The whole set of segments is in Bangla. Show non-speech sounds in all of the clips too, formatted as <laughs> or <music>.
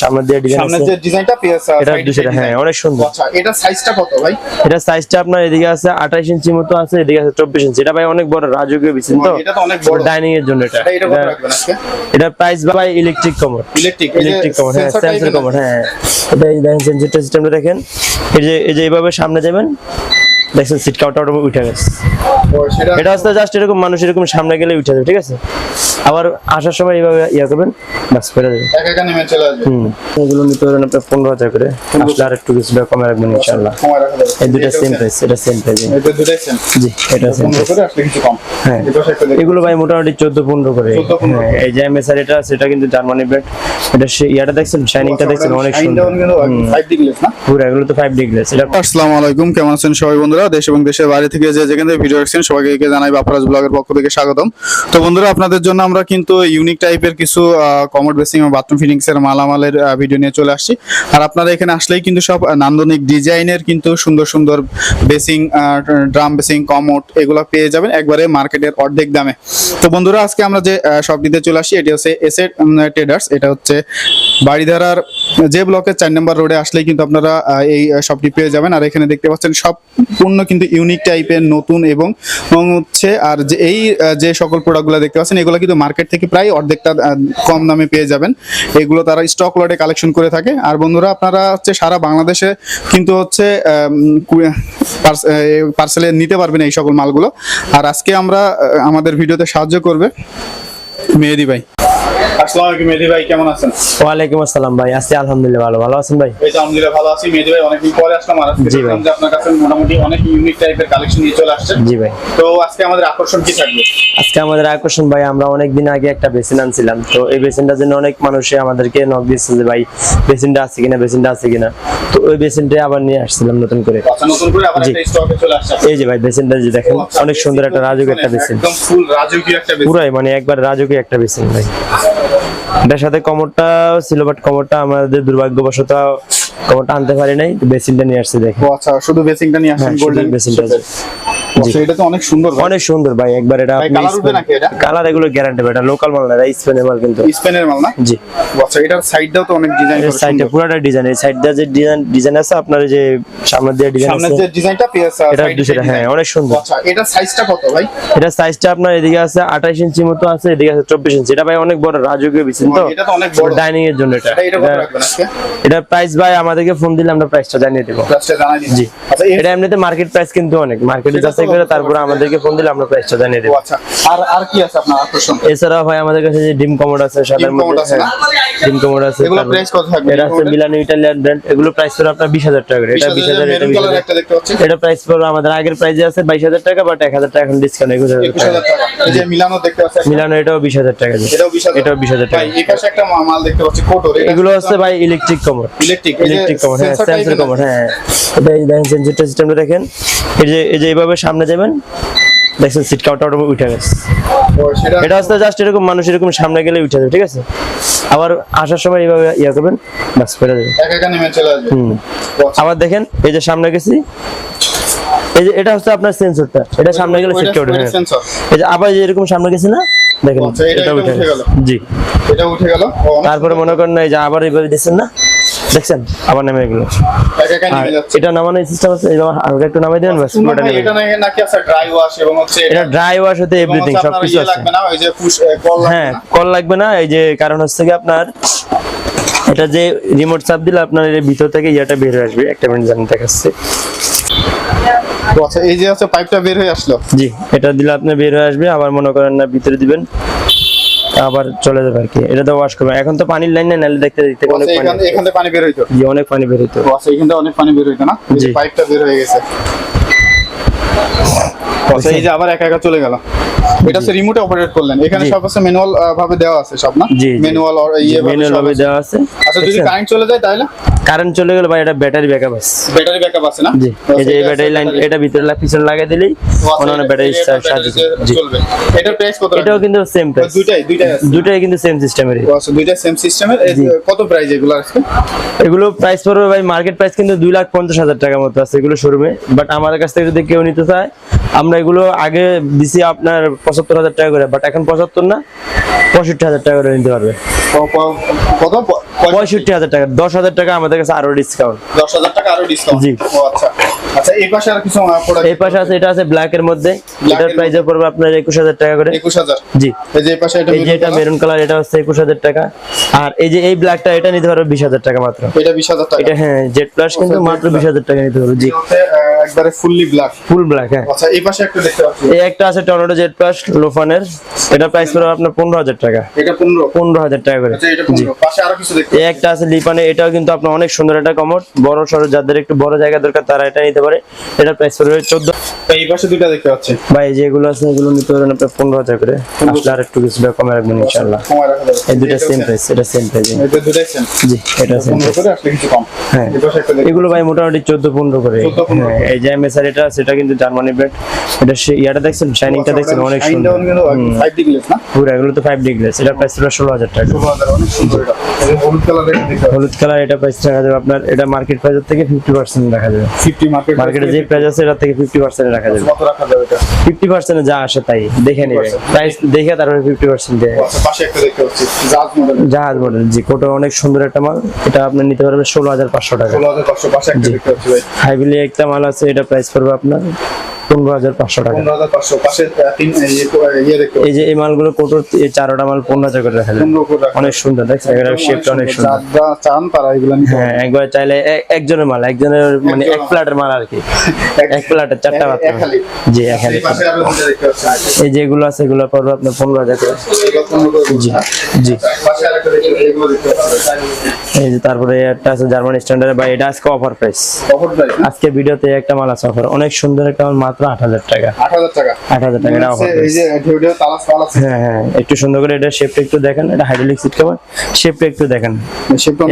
সামনে দিয়ে ডিজাইন সামনের যে ডিজাইনটা পিএস এটা দুশো হ্যাঁ অনেক সুন্দর। আচ্ছা এটা সাইজটা কত ভাই? এটা সাইজটা আপনার এদিকে আছে আঠাশ ইঞ্চি মতো আছে এদিকে আছে চব্বিশ ইঞ্চি। এটা ভাই অনেক বড় রাজকীয় বিছিন তো। এটা তো অনেক বড়। ডাইনিং এর জন্য এটা। এটা এটা কত রাখবেন আজকে? এটা প্রাইস ভাই electric commode electric electric commode হ্যাঁ সেন্সর কমোড হ্যাঁ। এটা দেখেন সেন্সরটা সিস্টেমটা দেখেন। এই যে এই যে এইভাবে সামনে যাবেন দেখছেন সিট কাউটা উঠে গেছে। এটা হচ্ছে জাস্ট এরকম মানুষ এরকম সামনে গেলে উঠে যাবে ঠিক আছে? আবার আসার সময় এইভাবে ইয়া করবেন বাস ফেরা যাবে। একা একা নেমে চলে আসবে। হুম। এগুলো নিতে পারেন আপনার পনেরো হাজার করে। আসলে আর একটু কিছুটা কমে রাখবেন ইনশাল্লাহ এই দুটো সেম প্রাইস এটা সেম প্রাইস এটা দুটাই সেম জি এটা সেম পনেরো করে আসলে কিছু কম। হ্যাঁ। এগুলো ভাই মোটামুটি চোদ্দ পনেরো করে। 14 15 হ্যাঁ, এই যে এমএসআর এটা সেটা কিন্তু জার্মানি ব্র্যান্ড এটা সে- ইয়াটা দেখছেন? শাইনিংটা দেখছেন? অনেক সুন্দর। ফাইভ ডিগ্রি না? পুরো এগুলো তো ফাইভ ডিগ্রি এটা আসসালামু আলাইকুম কেমন আছেন সবাই বন্ধুরা? দেশ এবং দেশের বাইরে থেকে যে যেখান ভিডিও দেখছেন, সবাইকে জানাই বাপরাজ ব্লগের পক্ষ থেকে স্বাগতম। তো বন্ধুরা, আপনাদের জন্য আমরা কিন্তু ইউনিক টাইপের কিছু কমোড বেসিং এবং বাথরুম ফিটিংস এর মালামালের ভিডিও নিয়ে চলে আসছি। আর আপনারা এখানে আসলেই কিন্তু সব নান্দনিক ডিজাইনের কিন্তু সুন্দর সুন্দর বেসিং ড্রাম বেসিং কমোড এগুলো পেয়ে যাবেন একবারে মার্কেটের অর্ধেক দামে। তো বন্ধুরা, আজকে আমরা যে সব শপটিতে চলে আসি, এটি হচ্ছে এসেট ট্রেডার্স এটা হচ্ছে বাড়িধারার যে ব্লকের চার নম্বর রোডে আসলেই কিন্তু আপনারা এই শপটি পেয়ে যাবেন। আর এখানে দেখতে পাচ্ছেন, সব পূর্ণ কিন্তু ইউনিক টাইপের নতুন এবং হচ্ছে, আর যে এই যে সকল প্রোডাক্টগুলো দেখতে পাচ্ছেন, এগুলো কিন্তু মার্কেট থেকে প্রায় অর্ধেকটা কম দামে পেয়ে যাবেন। এগুলো তারা স্টক লটে কালেকশন করে থাকে। আর বন্ধুরা, আপনারা হচ্ছে সারা বাংলাদেশে কিন্তু হচ্ছে পার্সেলে নিতে পারবেন এই সকল মালগুলো। আর আজকে আমরা আমাদের ভিডিওতে সাহায্য করবে মেহেদি ভাই। আসসালামু আলাইকুম মেহেদি ভাই কেমন আছেন? ওয়ালাইকুম আসসালাম ভাই আছি আলহামদুলিল্লাহ ভালো ভালো আছেন ভাই? এই তো আলহামদুলিল্লাহ ভালো আছি মেহেদি ভাই অনেকদিন পরে আসলাম আর আজকে দেখলাম যে আপনার কাছে মোটামুটি অনেক ইউনিক টাইপের কালেকশন নিয়ে চলে আসছেন জি ভাই। তো আজকে আমাদের আকর্ষণ কি থাকবে? আজকে আমাদের আকর্ষণ ভাই আমরা অনেক দিন আগে একটা বেসিন আনছিলাম। তো এই বেসিনটার জন্য অনেক মানুষে আমাদেরকে নক দিচ্ছে যে ভাই বেসিনটা আছে কিনা বেসিনটা আছে কিনা। তো ওই বেসিনটাই আবার নিয়ে আসছিলাম নতুন করে। আচ্ছা নতুন করে আবার জি। একটা স্টকে চলে আসছে এই যে ভাই বেসিনটা যে দেখেন আচ্ছা, অনেক সুন্দর একটা রাজুক একটা বেসিন। একদম ফুল একটা বেসিন। পুরাই মানে একবার রাজকীয় একটা বেসিন ভাই। এটার সাথে কমরটা ছিল বাট কমরটা আমাদের দুর্ভাগ্যবশত কমরটা আনতে পারি নাই বেসিনটা নিয়ে আসছে দেখো আচ্ছা শুধু বেসিনটা নিয়ে আসেন হ্যাঁ, শুধু গোল্ডেন বেসিনটা আছে। আচ্ছা এটা তো অনেক সুন্দর ভাই। অনেক সুন্দর ভাই একবার এটা ভাই, উঠবে নাকি এটা? কালার এগুলো গ্যারান্টি এটা লোকাল মাল না এটা স্পেনেবল কিন্তু। স্পেনের মাল না? জি। আচ্ছা এটার সাইডটাও তো অনেক ডিজাইন এর সাইডটা পুরোটা ডিজাইন এই সাইডটা যে ডিজাইন ডিজাইন আছে আপনার যে সামনে দিয়ে ডিজাইন সামনের আছে। যে ডিজাইনটা পিএস এটা দুশো হ্যাঁ অনেক সুন্দর। আচ্ছা এটা সাইজটা কত ভাই? এটা সাইজটা আপনার এদিকে আছে আঠাশ ইঞ্চি মতো আছে এদিকে আছে চব্বিশ ইঞ্চি। এটা ভাই অনেক বড় রাজকীয় বিছিন তো? এটা তো অনেক বড়। ডাইনিং এর জন্য এটা। এটা এটা কত রাখবেন আজকে? এটা প্রাইস ভাই আমাদেরকে ফোন দিলে আমরা প্রাইসটা জানিয়ে দেবো। দিন জি। আচ্ছা এটা এমনিতে মার্কেট প্রাইস কিন্তু অনেক। মার্কেটে যাচাই করে তারপরে আমাদেরকে ফোন দিলে আমরা প্রাইসটা জানিয়ে ও আচ্ছা আর আর কি আছে আপনার আকর্ষণ এছাড়া ভাই আমাদের কাছে যে ডিম কমোড আছে সাদার মধ্যে আছে না? হ্যাঁ, ডিম কমোড আছে এগুলো প্রাইস কত থাকবে এটা আছে মিলানো ইটালিয়ান ব্র্যান্ড এগুলো প্রাইস পড়ে আপনার বিশ হাজার টাকা এটা বিশ হাজার এটা মেরুন বিশ কালার হাজার একটা দেখতে পাচ্ছি। এটা প্রাইস পড়বে আমাদের আগের প্রাইসে আছে বাইশ হাজার টাকা বাট এক হাজার টাকা এখন ডিসকাউন্ট টাকা। এই যে মিলানো দেখতে পাচ্ছি মিলানো এটাও বিশ হাজার টাকা এটাও বিশ হাজার। এটাও টাকা। ভাই এই পাশে একটা মাল দেখতে পাচ্ছি কোটোর এগুলো হচ্ছে ভাই electric commode. Electric electric commode হ্যাঁ সেন্সর কমোড হ্যাঁ এটা দেখেন সেন্সরটা সিস্টেমটা দেখেন। এই যে এই যে এইভাবে সামনে যাবেন। দেখছেন সিট কাউটা উঠে গেছে। এটা হচ্ছে জাস্ট এরকম মানুষ এরকম সামনে গেলে উঠে যাবে ঠিক আছে? আবার আসার সময় এইভাবে ইয়া করবেন বাস ফেরা যাবে। আবার দেখেন এই যে সামনে গেছি এই যে এটা হচ্ছে আপনার সেন্সরটা এটা সামনে গেলে সিট কাউট ওইটা হ্যাঁ। এই যে আবার যে এরকম সামনে গেছি না দেখেন আচ্ছা, এটা- উঠে। গেল। জি। এটা উঠে গেল। তারপরে মনে করেন না এই যে আবার এইভাবে দিচ্ছেন না? দেখছেন? আবার নামে গেলো একা একা আর নেমে যাচ্ছে এটা নামানোর সিস্টেম আছে এইভাবে হালকা একটু নামাই দেবেন বাস পুরোটা এটা নাকি- আছে ড্রাই ওয়াশ এবং হচ্ছে এটা ড্রাই ওয়াশ হতে এভরিথিং সবকিছু ইয়ে আছে। লাগবে না ওই যে পুশ কল লাগবে হ্যাঁ কল লাগবে না এই যে কারণ হচ্ছে কি আপনার এটা যে রিমোট চাপ দিলে আপনার এর ভিতর থেকে ইয়াটা বের হয়ে আসবে একটা মিনিট জানি দেখাচ্ছে। আচ্ছা এই যে আছে পাইপটা বের হয়ে আসলো? জি এটা দিলে আপনার বের হয়ে আসবে আবার মনে করেন না ভিতরে দিবেন। আবার চলে যাবে আর কি। এটা তো ওয়াশ করবে। এখন তো পানির লাইন না নালে দেখতে দেখতে অনেক পানি। এখান এখান থেকে পানি বের হইতো জি অনেক পানি বের হইতো আচ্ছা এখান থেকে অনেক পানি বের হইতো না। পাইপটা বের হয়ে গেছে। আচ্ছা এই যে আবার একা একা চলে গেল। এটা হচ্ছে রিমোটে অপারেট করলেন। এখানে সব আছে ম্যানুয়াল ভাবে দেওয়া আছে সব না? ম্যানুয়াল ইয়ে ভাবে মেনুয়াল সব ভাবে দেওয়া আছে। আচ্ছা যদি কারেন্ট চলে যায় তাহলে? কারেন্ট চলে গেলে ভাই এটা ব্যাটারি ব্যাকআপ আছে। ব্যাটারি ব্যাকআপ আছে না? জি। এই যে এই ব্যাটারি লাইন এটা ভিতরে লা- পিছনে লাগাই দিলেই মনে এটা- ব্যাটারি চার্জ চলবে। এটার প্রাইস কত এটাও কিন্তু সেম প্রাইস দুইটাই দুইটাই আছে দুটাই কিন্তু সেম সিস্টেমেরই আচ্ছা সেম সিস্টেমের কত প্রাইস এগুলো আছে এগুলো প্রাইস পড়বে ভাই মার্কেট প্রাইস কিন্তু দুই লাখ পঞ্চাশ হাজার টাকার মতো আছে এগুলো শোরুমে বাট আমাদের কাছ থেকে যদি কেউ নিতে চায় আমরা এগুলো আগে দিছি আপনার পঁচাত্তর হাজার টাকা করে বাট এখন পঁচাত্তর না পঁয়ষট্টি হাজার টাকা করে নিতে পারবে। পঁয়ষট্টি হাজার। টাকা দশ হাজার টাকা আমাদের কাছে আরও ডিসকাউন্ট দশ হাজার টাকা আরও ডিসকাউন্ট জি। আচ্ছা। এই পাশে আর কিছু প্রোডাক্ট এই পাশে আছে এটা আছে ব্ল্যাক এর মধ্যে। এটার এর প্রাইস পড়বে আপনার একুশ হাজার টাকা করে। একুশ হাজার। জি। এই যে এই পাশে এটা এই যে এটা মেরুন কালার এটা হচ্ছে একুশ হাজার টাকা। আর এই যে এই ব্ল্যাকটা এটা নিতে পারবে বিশ হাজার টাকা মাত্র। এটা বিশ হাজার টাকা। এটা হ্যাঁ জেড প্লাস কিন্তু মাত্র বিশ হাজার টাকা নিতে পারবে জি। একবারে ফুললি ব্ল্যাক ফুল ব্ল্যাক হ্যাঁ। আচ্ছা এই পাশে একটা দেখতে পাচ্ছি। এই একটা আছে টর্নেডো জেড প্লাস লোফানের এটা প্রাইস পড়বে আপনার পনেরো হাজার টাকা। এটা পনেরো। পনেরো হাজার টাকা করে। আচ্ছা এটা পনেরো। পাশে আরও কিছু দেখতে এই একটা আছে লিপানে এটাও কিন্তু আপনার অনেক সুন্দর একটা কমর বড় সড়ো যাদের একটু বড় জায়গা দরকার তারা এটা নিতে পারে। এটা প্রাইস পড়বে চোদ্দ এই পাশে দুইটা দেখতে পাচ্ছি। বা এই যেগুলো আছে এগুলো নিতে পারেন আপনার পনেরো হাজার করে। আর একটু কিছুটা কমে রাখবেন যাবে। এই দুটা সেম প্রাইস এটা সেম প্রাইস এটা দুটাই সেম জি এটা সেম করে আসলে কিছু কম। হ্যাঁ। এগুলো ভাই মোটামুটি চোদ্দ পনেরো করে। 14 15 হ্যাঁ, এই যে এমএসআর এটা সেটা কিন্তু জার্মানি ব্র্যান্ড এটা ইয়াটা দেখছেন? শাইনিংটা দেখছেন? অনেক সুন্দর। ফাইভ ডি গ্লেস না? পুরো এগুলো তো ফাইভ ডিগ্রি এটা প্রাইস ষোলো হাজার টাকা। অনেক সুন্দর এটা। হলুদ দেখতে হলুদ কালার এটা প্রাইস রাখা যাবে আপনার এটা মার্কেট প্রাইসের থেকে ফিফটি পার্সেন্ট রাখা যাবে। ফিফটি মার্কেট মার্কেটে যে প্রাইস আছে এটা থেকে ফিফটি পার্সেন্ট রাখা যাবে। কত রাখা যাবে এটা? ফিফটি পার্সেন্ট যা আসে তাই দেখে নেবে। প্রাইস দেখে তারপরে ফিফটি পার্সেন্ট দেয়। আচ্ছা পাশে একটা দেখতে পাচ্ছি জাজ মডেল জাহাজ মডেল জি কোটা অনেক সুন্দর একটা মাল। এটা আপনি নিতে পারবেন ষোলো হাজার পাঁচশো টাকা। ষোলো হাজার পাঁচশো পাশে একটা দেখতে পাচ্ছি ভাই। হাইবিলি একটা মাল আছে এটা প্রাইস পড়বে আপনার পনেরো হাজার পাঁচশো টাকা। আহ, তিন এই যে- ইয়ে এই মালগুলো কোটোর চারোটা মাল পনেরো হাজার করে রাখা অনেক সুন্দর দেখছেন? শেপটা অনেক সুন্দর। চান তারা এগুলো হ্যাঁ একবার চাইলে একজনের মাল একজনের মানে এক প্লাটের মাল আর কি। <laughs> এক প্লাটের চারটা মাত্র জি এখানে এই যেগুলো আছে এগুলো পড়বে আপনার পনেরো হাজার করে? জি এই যে তারপরে একটা আছে জার্মান স্ট্যান্ডার্ড বা এটা আজকে অফার প্রাইস অফার প্রাইস আজকে ভিডিওতে একটা মাল আছে অফার অনেক সুন্দর একটা মাল মাত্র আট হাজার টাকা। আট হাজার টাকা। আট হাজার টাকা এটা অফার প্রাইস যে ঢেউ ঢেউ তালাশ মাল আছে। হ্যাঁ হ্যাঁ একটু সুন্দর করে এটা শেপটা একটু দেখেন। এটা হাইড্রোলিক সিট কভার শেপটা একটু দেখেন।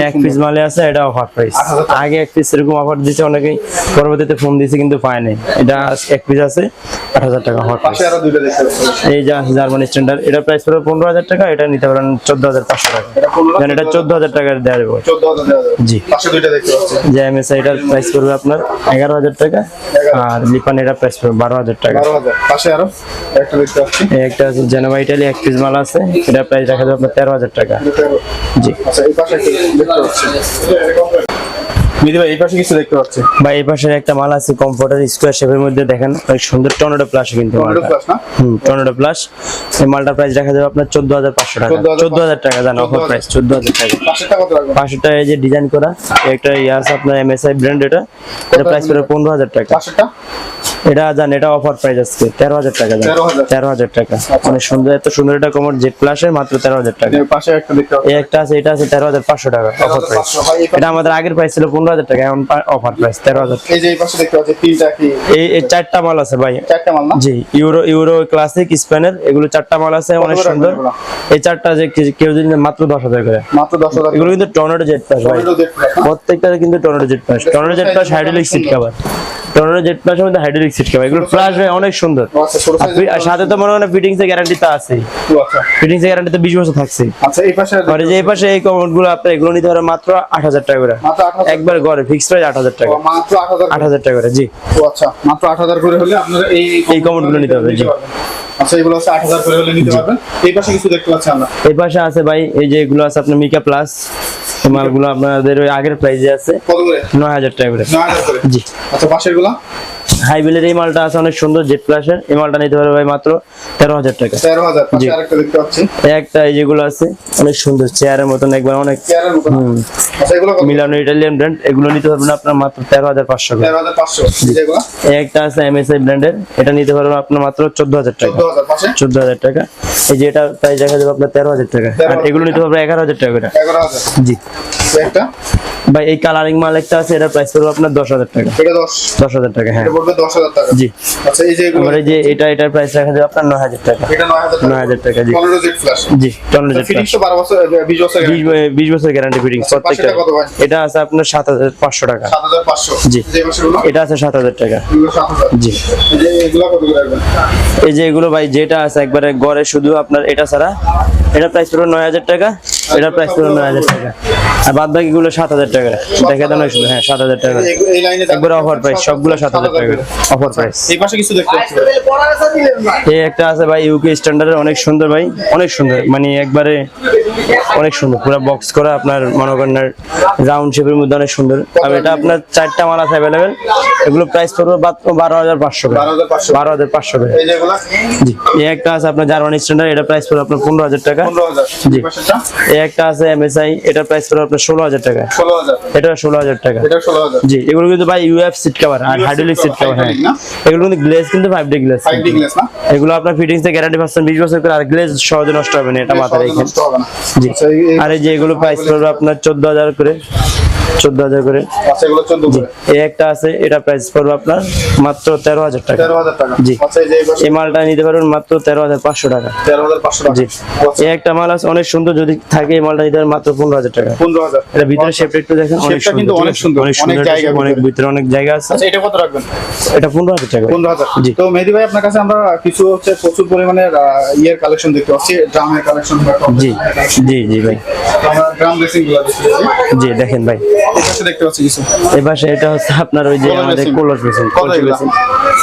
এক পিস মালে আছে এটা অফার প্রাইস আগে এক পিস এরকম অফার অনেকেই পরবর্তীতে ফোন দিয়েছে কিন্তু পায় নাই। এটা এক পিস আছে আট হাজার টাকা অফার প্রাইস এই যে জার্মান স্ট্যান্ডার্ড এটা প্রাইস পড়বে পনেরো হাজার টাকা এটা নিতে পারেন চোদ্দ হাজার পাঁচশো টাকা। এটা দেন এটা চোদ্দ হাজার। টাকার দেওয়া যাবে। জি। যে এমএসআই এটার প্রাইস পড়বে আপনার এগারো হাজার টাকা আর লিপান এটা প্রাইস বারো হাজার টাকা। পাশে আরও একটা দেখতে পাচ্ছি। একটা আছে জেনোভা ইটালি এক পিস মাল আছে। এটা প্রাইস রাখা যাবে আপনার তেরো হাজার টাকা। জি। আচ্ছা এই পাশে একটা দেখতে পাচ্ছি। মিদি ভাই এই পাশে কিছু দেখতে পাচ্ছি। বা এই পাশের একটা মাল আছে কমফোর্টার স্কোয়ার শেপের মধ্যে। দেখেন অনেক সুন্দর টর্নেডো প্লাস কিন্তু মালটা। প্লাস না? হুম টর্নেডো প্লাস এই মালটার প্রাইস রাখা যাবে আপনার চোদ্দ হাজার পাঁচশো টাকা। 14,500 চোদ্দ হাজার টাকা জান অফার 14,000 প্রাইস চোদ্দ হাজার টাকা। রাখবেন পাঁচশোটা এই যে ডিজাইন করা একটা ইয়ে আছে আপনার এমএসআই ব্র্যান্ড এটা। প্রাইস পড়বে পনেরো হাজার টাকা। পাশেরটা এটা জান এটা অফার প্রাইস আজকে তেরো হাজার টাকা জান। 13,000 তেরো হাজার টাকা। অনেক সুন্দর এত সুন্দর একটা কমর জেড প্লাসের মাত্র তেরো হাজার টাকা। এই পাশে একটা দেখতে এই একটা আছে এটা আছে তেরো হাজার পাঁচশো টাকা অফার প্রাইস 13,500 ভাই, এই পাশে- এটা আমাদের আগের প্রাইস ছিল পনেরো হাজার টাকা এখন অফার প্রাইস তেরো হাজার এই যে এই পাশে দেখতে পাচ্ছি তিনটা কি? এই এই চারটা মাল আছে ভাই। চারটা মাল না? জি ইউরো ইউরো ক্লাসিক স্প্যানের এগুলো চারটা মাল আছে অনেক সুন্দর। এই চারটা যে কেউ যদি মাত্র দশ হাজার করে। মাত্র দশ হাজার এগুলো কিন্তু টর্নেডো জেড প্লাস ভাই। না? প্রত্যেকটা কিন্তু tornado Z plus tornado Z plus hydraulic seat cover tornado jet প্লাসের মধ্যে হাইড্রোলিক সিট কভার এগুলো প্লাস ভাই অনেক সুন্দর। আচ্ছা আর সাথে তো মনে হয় ফিটিংস এর গ্যারান্টি তো আছে আচ্ছা। ফিটিংস এর গ্যারান্টি তো বিশ বছর থাকছে। আচ্ছা এই পাশে আর যে এই পাশে এই কমোডগুলো আপনার এগুলো নিতে পারেন মাত্র আট হাজার টাকা করে। একবার ঘরে ফিক্সড প্রাইস আট হাজার টাকা। মাত্র আট হাজার আট হাজার টাকা করে জি। ও আচ্ছা মাত্র আট হাজার করে হলে আপনারা এই এই কমোডগুলো নিতে হবে, জি। আচ্ছা এগুলো আট হাজার করে হলে নিতে পারবেন। এই পাশে কিছু দেখতে পাচ্ছি আমরা। এই পাশে আছে ভাই এই যে এগুলো আছে আপনার মিকা প্লাস মালগুলো আপনাদের ওই আগের প্রাইসে আছে। কত করে? নয় হাজার টাকা করে। নয় হাজার করে। জি। আচ্ছা পাশেরগুলা হাই বিলের এই মালটা আছে অনেক সুন্দর জেড প্লাসের এই মালটা নিতে পারবে ভাই মাত্র তেরো হাজার টাকা। তেরো হাজার জি। আরেকটা দেখতে পাচ্ছি। একটা এই যেগুলো আছে অনেক সুন্দর চেয়ারের মতন একবার অনেক। আচ্ছা মিলানো ইটালিয়ান ব্র্যান্ড এগুলো নিতে পারবেন আপনার মাত্র তেরো হাজার পাঁচশো একটা আছে এমএসআই ব্র্যান্ডের এটা নিতে পারবেন আপনার মাত্র চোদ্দ হাজার টাকা। চোদ্দ হাজার টাকা। এই যে এটা প্রাইস দেখা যাবে আপনার তেরো হাজার টাকা। আর এগুলো নিতে পারবে এগারো হাজার টাকা এটা জি। একটা? ভাই এই কালারিং মাল একটা আছে এটা প্রাইস পড়বে আপনার দশ হাজার টাকা। দশ হাজার টাকা হ্যাঁ। পড়বে দশ হাজার টাকা। জি। আচ্ছা এই যে এবারে যে এটা এটার প্রাইস রাখা যাবে আপনার নয় হাজার টাকা। এটা নয় হাজার হাজার টাকা জি। জেড ফ্ল্যাশ জি ফিটিংস তো বারো বছর বিশ বছর বিশ ব- বিশ বছর গ্যারান্টি আচ্ছা, প্রত্যেকটা? এটা আছে আপনার সাত হাজার পাঁচশো টাকা। সাত হাজার পাঁচশো। জি। এটা আছে সাত হাজার টাকা। জি। এই যে এগুলো কত করে রাখবেন? এই যে এগুলো ভাই যেটা আছে একবারে গড়ে শুধু আপনার এটা ছাড়া এটা প্রাইস নয় হাজার টাকা এটা প্রাইস পড়বে নয় হাজার টাকা। আর বাদ বাকি গুলো সাত হাজার টাকা। দেখে দেন হ্যাঁ সাত হাজার টাকা। এই- এই একবার অফার প্রাইস সবগুলো সাত হাজার টাকা। অফার প্রাইস এই পাশে কিছু দেখতে পাচ্ছি এই একটা আছে ভাই ইউকে স্ট্যান্ডার্ডের অনেক সুন্দর ভাই অনেক সুন্দর। মানে একবারে অনেক সুন্দর পুরো বক্স করা আপনার মনে করেন রাউন্ড শেপের মধ্যে অনেক সুন্দর। আর এটা আপনার চারটা মাল আছে অ্যাভেলেবেল এগুলো প্রাইস পড়বে মাত্র বারো হাজার পাঁচশো বারো হাজার পাঁচশো। বারো হাজার পাঁচশো এই জি এই একটা আছে আপনার জার্মান স্ট্যান্ডার্ড এটা প্রাইস পড়বে আপনার পনেরো হাজার টাকা। জি। এই একটা আছে এমএসআই এটার প্রাইস পড়বে আপনার ষোলো হাজার টাকা। ষোলো হাজার। এটা ষোলো হাজার টাকা। এটা জি এগুলো কিন্তু ভাই ইউএফ সিট কভার আর হাইড্রোলিক সিট হ্যাঁ। এগুলো কিন্তু গ্লেজ কিন্তু five D glaze five D glass না? এগুলো আপনার ফিটিংস এ গ্যারান্টি পাচ্ছেন বিশ বছর করে আর গ্লেজ সহজে নষ্ট হবে না এটা মাথায় রেখে। জি। আচ্ছা, আর এই যে এগুলো প্রাইস পড়বে আপনার চোদ্দ হাজার করে। চোদ্দ হাজার করে আচ্ছা, করে। এই একটা আছে এটা প্রাইস পড়বে আপনার মাত্র তেরো হাজার টাকা। জি। আচ্ছা, এই মালটা নিতে পারবেন মাত্র তেরো হাজার পাঁচশো টাকা। জি আচ্ছা, এই একটা মাল আছে অনেক সুন্দর যদি থাকে এই মালটা নিতে পারেন মাত্র পনেরো হাজার টাকা পনেরো হাজার। এটা ভিতরে শেপটা একটু দেখেন অনেক সুন্দর অনেক সুন্দর, অনেক সুন্দর জায়গা অনেক ভিতরে। অনেক জায়গা আছে আচ্ছা, এটা কত রাখবেন? এটা পনেরো হাজার টাকা পনেরো হাজার। জি। তো মেহেদি ভাই আপনার কাছে আমরা কিছু হচ্ছে প্রচুর পরিমাণে ইয়ের কালেকশন দেখতে পাচ্ছি ড্রামের কালেকশন জি জি জি ভাই আমরা ড্রাম ড্রেসিংগুলো। জি দেখেন ভাই পাশে দেখতে পাচ্ছি কিছু। এবার এটা হচ্ছে আপনার ওই যে আমাদের। কোলার?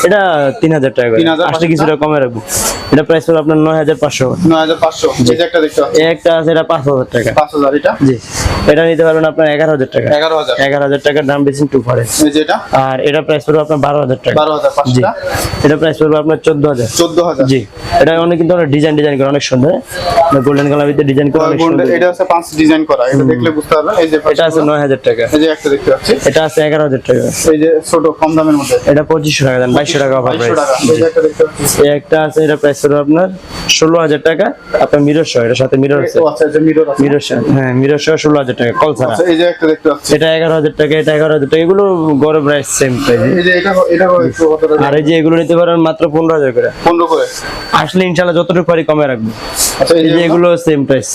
এটা তিন হাজার টাকা করে। আসলে কিছুটা কমে রাখব। এটা প্রাইস পড়বে আপনার নয় হাজার পাঁচশো। নয় হাজার পাঁচশো। এই যে একটা দেখতে পাচ্ছি। এই একটা আছে এটা পাঁচ হাজার টাকা। পাঁচ হাজার এটা? জি। এটা নিতে পারবেন আপনার এগারো হাজার টাকা। এগারো হাজার। এগারো হাজার টাকার দাম বেশি টু ফরেন এই যে এটা? আর এটা প্রাইস পড়বে আপনার বারো হাজার টাকা। এটা প্রাইস পড়বে আপনার চোদ্দ হাজার। চোদ্দ হাজার। জি। এটা অনেক কিন্তু অনেক ডিজাইন ডিজাইন করে অনেক সুন্দর। গোল্ডেন কালার ভিতরে ডিজাইন করে অনেক সুন্দর। এটা হচ্ছে পাঁচ ডিজাইন করা। এটা দেখলে বুঝতে পারবেন। এই যে এটা আছে নয় হাজার টাকা এই যে একটা দেখতে পাচ্ছি এটা আছে এগারো হাজার টাকা এই যে ছোট কম দামের মধ্যে এটা পঁচিশশো টাকা দেন বাইশশো টাকা অফার বাইশশো টাকা এই প্রাইস যে একটা দেখতে পাচ্ছি এই একটা আছে এটা প্রাইস পড়বে আপনার ষোলো হাজার টাকা আপনার মিরর সহ এটার সাথে মিরর আছে আচ্ছা যে মিরর আছে মিরর সহ হ্যাঁ মিরর সহ ষোলো হাজার টাকা কল ছাড়া আচ্ছা এই যে একটা দেখতে পাচ্ছি এটা এগারো হাজার টাকা এটা এগারো হাজার টাকা এগুলো গড় প্রাইস সেম প্রাইস এই যে এটা এটা কত টাকা আর এই যে এগুলো নিতে পারেন মাত্র পনেরো হাজার করে আসলে ইনশাল্লাহ যতটুকু পারি কমে রাখব আচ্ছা এই যে এগুলো সেম প্রাইস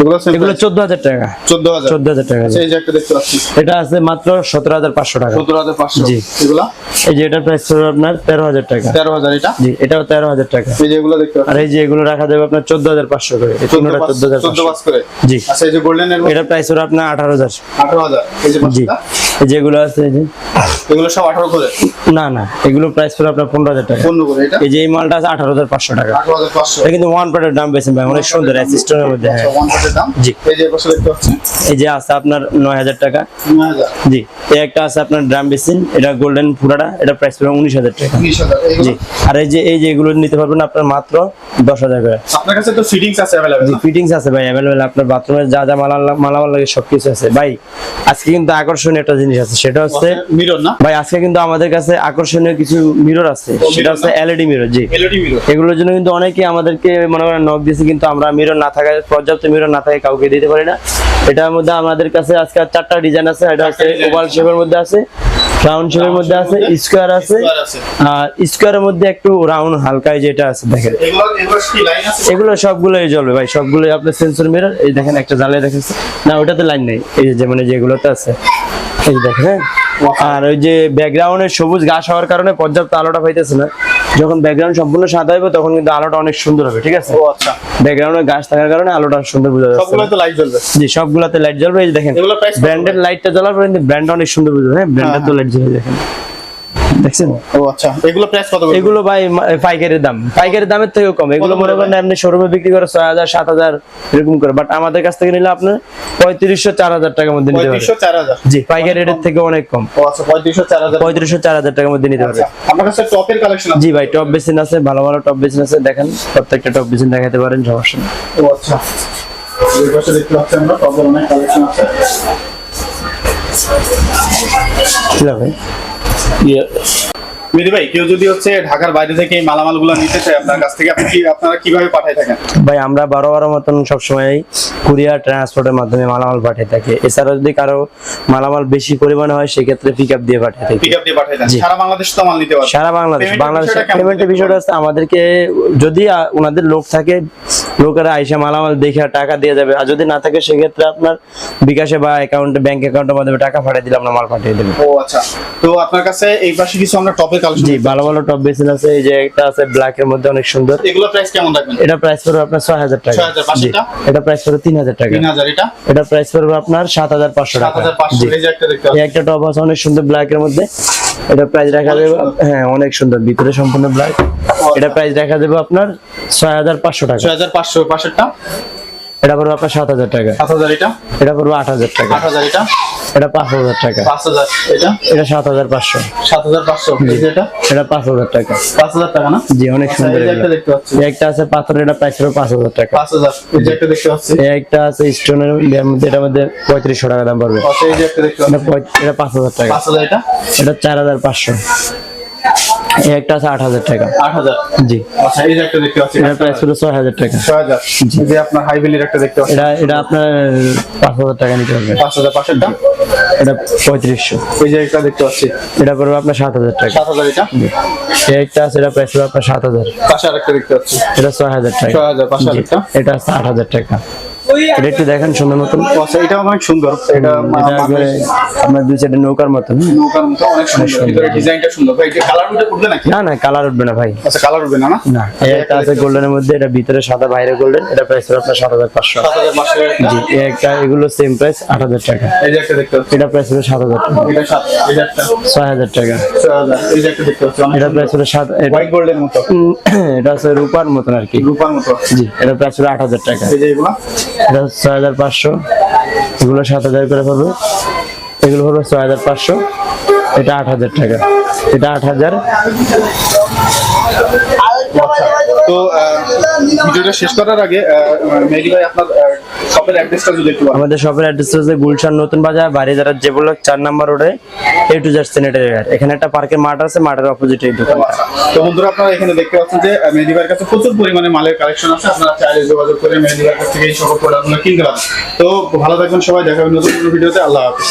এগুলো same এগুলো price? চোদ্দ হাজার টাকা চোদ্দ হাজার চোদ্দ হাজার টাকা আচ্ছা এই যে একটা দেখতে এটা আছে মাত্র সতেরো হাজার পাঁচশো টাকা। সতেরো হাজার পাঁচশো। জি। এগুলা? এই যে এটার প্রাইস পড়বে আপনার তেরো হাজার টাকা। তেরো হাজার এটা? জি এটাও তেরো হাজার টাকা। এই যে এগুলো দেখতে আর এই যে এগুলো রাখা যাবে আপনার চোদ্দ হাজার পাঁচশো করে। এই তিনটা চোদ্দ হাজার চোদ্দ পাঁচ করে? জি। আচ্ছা এই যে গোল্ডেন এর এটা প্রাইস হলো আপনার আঠারো হাজার। আঠারো হাজার। এই যে জি। যেগুলো আছে এই যে। এগুলো সব আঠারো করে? না না এগুলো প্রাইস পড়বে আপনার পনেরো হাজার টাকা। পনেরো করে এটা? এই যে এই মালটা আছে আঠারো হাজার পাঁচশো টাকা। আঠারো হাজার পাঁচশো। এটা কিন্তু ওয়ান পার্টের দাম বেশি ভাই অনেক সুন্দর অ্যাসিস্ট্যান্টের মধ্যে হ্যাঁ। ওয়ান পার্টের দাম? জি। এই যে পাশে দেখতে পাচ্ছি এই যে আছে আপনার নয় হাজার টাকা। জি এই একটা আছে আপনার ড্রাম বেসিন এটা গোল্ডেন পুরাটা এটা প্রাইস পড়বে উনিশ হাজার টাকা। জি আর এই যে এই যে এগুলো নিতে পারবেন আপনার মাত্র দশ হাজার করে। আপনার কাছে তো ফিটিংস আছে অ্যাভেলেবেল ফিটিংস আছে ভাই অ্যাভেলেবেল আপনার বাথরুমের যা যা মালামাল মালামাল লাগে সবকিছু আছে। ভাই আজকে কিন্তু আকর্ষণীয় একটা জিনিস আছে সেটা হচ্ছে মিরর না? ভাই আজকে কিন্তু আমাদের কাছে আকর্ষণীয় কিছু মিরর আছে সেটা হচ্ছে? এলইডি মিরর জি। এলইডি মিরর এগুলোর জন্য কিন্তু অনেকে আমাদেরকে মনে করেন নক দিয়েছে কিন্তু আমরা মিরর না থাকায় পর্যাপ্ত মিরর না থাকে কাউকে দিতে পারি না। এটার মধ্যে আমাদের কাছে আজকে চারটা ডিজাইন আছে এটা আছে ওভাল শেপের মধ্যে আছে রাউন্ড শেপের মধ্যে আছে। স্কোয়ার আছে। আর স্কোয়ারের মধ্যে একটু রাউন্ড হালকায় যেটা আছে দেখেন। এগুলো এগুলো কি লাইন আছে? এগুলো সবগুলোই জ্বলবে ভাই সবগুলোই আপনার সেন্সর মিরর এই দেখেন একটা জ্বালিয়ে রেখেছে না ওটাতে লাইন নেই এই যে মানে যেগুলোতে আছে। এই দেখেন হ্যাঁ? আর ওই যে ব্যাকগ্রাউন্ডে সবুজ গাছ হওয়ার কারণে পর্যাপ্ত আলোটা পাইতেছে না। যখন ব্যাকগ্রাউন্ড সম্পূর্ণ সাদা হবে তখন কিন্তু আলোটা অনেক সুন্দর হবে ঠিক আছে? ও আচ্ছা। ব্যাকগ্রাউন্ডে গাছ থাকার কারণে আলোটা সুন্দর বোঝা যাচ্ছে সবগুলোতে লাইট জ্বলবে? জি সবগুলোতে লাইট জ্বলবে এই দেখেন ব্র্যান্ডের লাইটটা জ্বলার পরে কিন্তু ব্র্যান্ড অনেক সুন্দর বোঝা যায় হ্যাঁ? ব্র্যান্ডের তো লাইট জ্বলে দেখেন। দেখছেন? ও আচ্ছা। এগুলো প্রাইস কত এগুলো ভাই মা- পাইকারি দাম। পাইকারি দামের থেকেও কম। এগুলো মনে করেন আপনি শোরুমে বিক্রি করে এরকম করে। বাট আমাদের কাছ থেকে নিলে টাকার মধ্যে নিতে পারবেন জি পাইকারি রেটের থেকে অনেক কম। ও আচ্ছা টাকার মধ্যে নিতে পারবেন আচ্ছা কাছে টপের কালেকশন আছে? জি ভাই টপ বেসিন আছে ভালো ভালো টপ বেসিন আছে। দেখেন প্রত্যেকটা টপ বেসিন দেখাতে পারেন সমস্যা নেই। ও আচ্ছা। এই পাশে দেখতে পাচ্ছি আমরা টপের অনেক কালেকশন আছে। কি ভাই মেহেদি ভাই কেউ যদি হচ্ছে ঢাকার বাইরে থেকে মালামালগুলো নিতে চায় আপনার কাছ থেকে আপনি কি আপনারা কীভাবে পাঠাই থাকেন? ভাই আমরা বারো বারো মতন সবসময় কুরিয়ার ট্রান্সপোর্টের মাধ্যমে মালামাল পাঠিয়ে থাকি। এছাড়াও যদি কারও মালামাল বেশি পরিমাণে হয় সেক্ষেত্রে পিক আপ দিয়ে পাঠিয়ে থাকি। পিক আপ দিয়ে পাঠাই দেন। সারা বাংলাদেশ তো মাল নিতে পারবেন। সারা বাংলাদেশ। বাংলাদেশ পেমেন্টের বিষয়টা হচ্ছে আমাদেরকে যদি ওনাদের লোক থাকে লোকেরা আইসা মালামাল দেখে টাকা দিয়ে যাবে। আর যদি না থাকে সেক্ষেত্রে আপনার বিকাশে বা অ্যাকাউন্টে ব্যাংক অ্যাকাউন্টের মাধ্যমে টাকা পাঠিয়ে দিলে আমরা মাল পাঠিয়ে দেবো। ও আচ্ছা। তো আপনার কাছে এই পাশে কিছু আমরা টপের টপের কালেকশন জি ভালো ভালো টপ বেসিন আছে এই যে একটা আছে ব্ল্যাক এর মধ্যে অনেক সুন্দর। এগুলো প্রাইস কেমন রাখবেন এটা প্রাইস পড়বে আপনার ছয় হাজার টাকা। 6,500 টাকা? এটা প্রাইস পড়বে তিন হাজার টাকা। তিন হাজার এটা? এটা প্রাইস পড়বে আপনার সাত হাজার পাঁচশো সাত টাকা হাজার পাঁচশো জি। এই যে একটা দেখতে এই একটা টপ আছে অনেক সুন্দর ব্ল্যাক এর মধ্যে। এটা প্রাইস রাখা যাবে হ্যাঁ অনেক সুন্দর ভিতরে সম্পূর্ণ ব্ল্যাক এটা প্রাইস রাখা যাবে আপনার ছয় হাজার পাঁচশো টাকা। ছয় হাজার পাঁচশো পাঁচেরটা এটা পড়বে আপনার সাত হাজার টাকা। সাত হাজার এটা? এটা পড়বে আট হাজার টাকা। আট হাজার এটা? এটা পাঁচ হাজার টাকা। পাঁচ হাজার এটা? এটা সাত হাজার পাঁচশো। সাত হাজার পাঁচশো। এটা? এটা পাঁচ হাজার টাকা। পাঁচ হাজার টাকা না? জি অনেক আচ্ছা, সুন্দর। একটা আছে পাথরের এটা প্রাইস পড়বে পাঁচ হাজার টাকা। পাঁচ হাজার। এই একটা দেখতে পাচ্ছি। একটা আছে স্টোনের মধ্যে এটার মধ্যে পঁয়ত্রিশশো টাকা দাম পড়বে। আচ্ছা, এটা পাঁচ হাজার টাকা। পাঁচ হাজার এটা? এটা চার হাজার পাঁচশো। এই একটা আছে আট হাজার টাকা। আট হাজার? জি। আচ্ছা এই একটা দেখতে পাচ্ছি। এটার প্রাইস হাজার টাকা। যে আপনার হাই ভ্যালির একটা দেখতে পাচ্ছি। এটা এটা আপনার পাঁচ হাজার টাকা নিতে হবে। পাঁচ হাজার পাঁচেরটা? এটা পঁয়ত্রিশশো। এই যে একটা দেখতে পাচ্ছি। এটা পড়বে আপনার সাত হাজার টাকা। সাত হাজার এটা? এই একটা আছে এটা প্রাইস আপনার পাশে আরেকটা দেখতে পাচ্ছি। এটা টাকা। ছয় হাজার পাঁচশো জি, আরেকটা? এটা আছে আট হাজার টাকা। এটা একটু দেখেন সুন্দর মতন। আচ্ছা এটা অনেক সুন্দর। এটা এটা আপনার দুই সাইডে নৌকার মতন। নৌকার মতো অনেক সুন্দর। ডিজাইনটা সুন্দর। ভাই এটা কালার উঠে উঠবে নাকি? না না কালার উঠবে না ভাই। আচ্ছা কালার উঠবে না না? না এই আছে গোল্ডেনের মধ্যে এটা ভিতরে সাদা বাইরে গোল্ডেন এটা প্রাইস হলো আপনার সাত হাজার পাঁচশো। সাত হাজার পাঁচশো। একটা। জি একটা এগুলো সেম প্রাইস আট হাজার টাকা। এই যে একটা দেখতে এটা প্রাইস হলো সাত হাজার টাকা। এটা সাত এই যে একটা। ছয় হাজার টাকা। ছয় হাজার এই যে একটা দেখতে এটা প্রাইস হলো সাত এটা হোয়াইট গোল্ডের মতো। <clears throat> এটা আছে রূপার মতন আর কি। রূপার মতো। জি এটা প্রাইস হলো আট হাজার টাকা। এই যে এগুলো। এটা ছয় হাজার পাঁচশো। এগুলো সাত হাজার করে পড়বে। এগুলো হলো ছয় হাজার পাঁচশো। এটা আট হাজার টাকা। এটা আট হাজার। তো ভিডিওটা শেষ করার আগে মেহেদি ভাই আপনার শপের অ্যাড্রেসটা যদি একটু আমাদের শপের অ্যাড্রেস হচ্ছে গুলশান নতুন বাজার বাড়ি যারা যে বলল চার নাম্বার রোডে এ টু জেড স্যানিটারি এখানে একটা পার্কের মাঠ আছে মাঠের অপোজিটে এই দোকান তো বন্ধুরা আপনারা এখানে দেখতে পাচ্ছেন যে মেহেদি ভাইয়ের কাছে প্রচুর পরিমাণে মালের কালেকশন আছে। আপনারা চাইলে যোগাযোগ করে মেহেদি ভাইয়ের কাছ থেকে এই সকল প্রোডাক্টগুলো কিনতে পারেন। তো ভালো থাকবেন সবাই দেখা হবে নতুন ভিডিওতে। আল্লাহ হাফিজ।